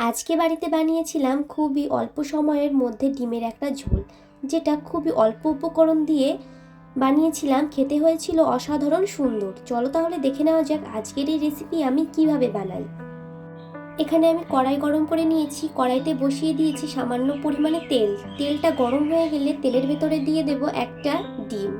আজকে বাড়িতে বানিয়েছিলাম খুবই অল্প সময়ের মধ্যে ডিমের একটা ঝোল, যেটা খুবই অল্প উপকরণ দিয়ে বানিয়েছিলাম। খেতে হয়েছিল অসাধারণ সুন্দর। চলো তাহলে দেখে নেওয়া যাক আজকের এই রেসিপি আমি কীভাবে বানাই। এখানে আমি কড়াই গরম করে নিয়েছি। কড়াইতে বসিয়ে দিয়েছি সামান্য পরিমাণে তেল। তেলটা গরম হয়ে গেলে তেলের ভেতরে দিয়ে দেব একটা ডিম।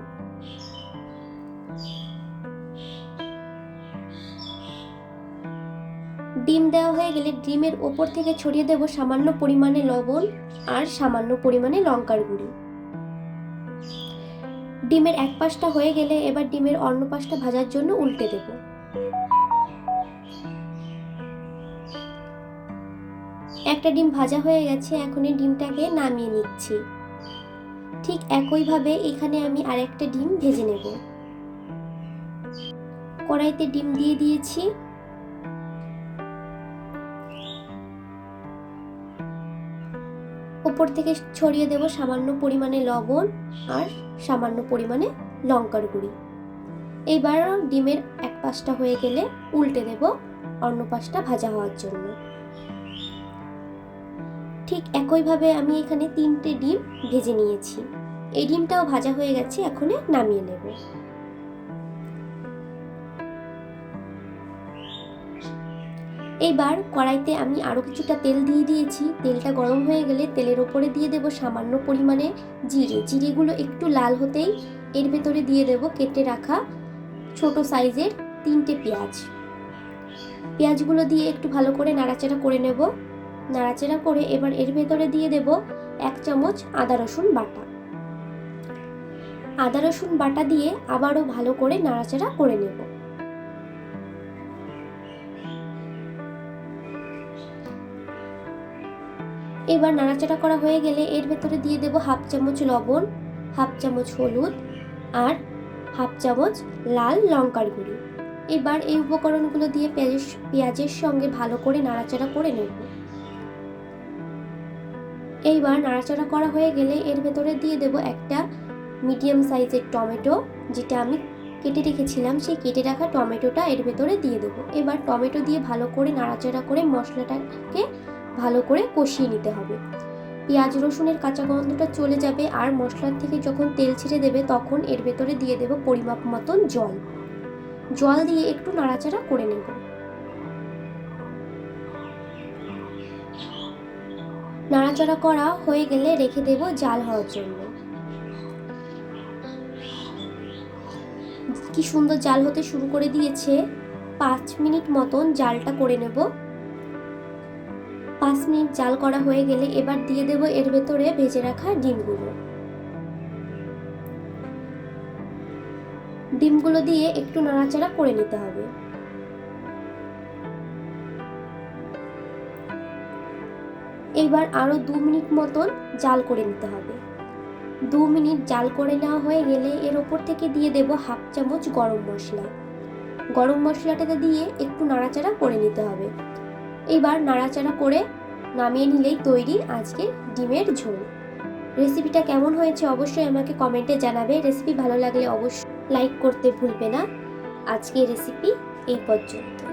ডিম দেওয়া হয়ে গেলে ডিমের ওপর থেকে ছড়িয়ে দেব সামান্য পরিমাণে লবণ আর সামান্য পরিমাণে লঙ্কার গুঁড়ি। ডিমের এক পাশটা হয়ে গেলে এবার ডিমের অন্য পাশটা ভাজার জন্য উল্টে দেব। একটা ডিম ভাজা হয়ে গেছে, এখন এই ডিমটাকে নামিয়ে নিচ্ছি। ঠিক একইভাবে এখানে আমি আরেকটা ডিম ভেজে নেব। কড়াইতে ডিম দিয়ে দিয়েছি। উপর থেকে ছড়িয়ে দেব সামান্য পরিমাণে লবণ আর সামান্য পরিমাণে লঙ্কার গুঁড়ি। এইবার ডিমের এক পাশটা হয়ে গেলে উল্টে দেব অন্য পাশটা ভাজা হওয়ার জন্য। ঠিক একইভাবে আমি এখানে তিনটে ডিম ভেজে নিয়েছি। এই ডিমটাও ভাজা হয়ে গেছে, এখন নামিয়ে নেব। এইবার কড়াইতে আমি আরও কিছুটা তেল দিয়ে দিয়েছি। তেলটা গরম হয়ে গেলে তেলের ওপরে দিয়ে দেব সামান্য পরিমাণে জিরে। জিরেগুলো একটু লাল হতেই এর ভেতরে দিয়ে দেব কেটে রাখা ছোট সাইজের তিনটে পেঁয়াজ। পেঁয়াজগুলো দিয়ে একটু ভালো করে নাড়াচাড়া করে নেব। নাড়াচাড়া করে এবার এর ভেতরে দিয়ে দেব এক চামচ আদা রসুন বাটা। আদা রসুন বাটা দিয়ে আবারও ভালো করে নাড়াচাড়া করে নেব। এবার নাড়াচাড়া করা হয়ে গেলে এর ভেতরে দিয়ে দেব হাফ চামচ লবণ, হাফ চামচ হলুদ আর হাফ চামচ লাল লঙ্কার গুঁড়ি। এবার এই উপকরণগুলো দিয়ে পেঁয়াজের পেঁয়াজের সঙ্গে ভালো করে নাড়াচাড়া করে নেব। এইবার নাড়াচাড়া করা হয়ে গেলে এর ভেতরে দিয়ে দেব একটা মিডিয়াম সাইজের টমেটো, যেটা আমি কেটে রেখেছিলাম, সেই কেটে রাখা টমেটোটা এর ভেতরে দিয়ে দেবো। এবার টমেটো দিয়ে ভালো করে নাড়াচাড়া করে মশলাটাকে ভালো করে কষিয়ে নিতে হবে। পেঁয়াজ, রসুনের কাঁচা গন্ধটা চলে যাবে আর মশলার থেকে যখন তেল ছেড়ে দেবে তখন এর ভেতরে দিয়ে দেব পরিমাপ মতন জল। জল দিয়ে একটু নাড়াচাড়া করে নেব। নাড়াচাড়া করা হয়ে গেলে রেখে দেব জাল হওয়ার জন্য। কি সুন্দর জাল হতে শুরু করে দিয়েছে। পাঁচ মিনিট মতন জালটা করে নেব। পাঁচ মিনিট জাল করা হয়ে গেলে এবার দিয়ে দেব এর ভেতরে ভেজে রাখা ডিমগুলো। ডিমগুলো দিয়ে একটু নাড়াচাড়া করে নিতে হবে। এইবার আরও দু মিনিট মতন জাল করে নিতে হবে। দু মিনিট জাল করে নেওয়া হয়ে গেলে এর ওপর থেকে দিয়ে দেব হাফ চামচ গরম মশলা। গরম মশলাটাতে দিয়ে একটু নাড়াচাড়া করে নিতে হবে। এবার নাড়াচাড়া করে নামিয়ে নিলেই তৈরি আজকে ডিমের ঝোল। রেসিপিটা কেমন হয়েছে অবশ্যই আমাকে কমেন্টে জানাবে। রেসিপি ভালো লাগলে অবশ্যই লাইক করতে ভুলবে না। আজকে রেসিপি এই পর্যন্ত।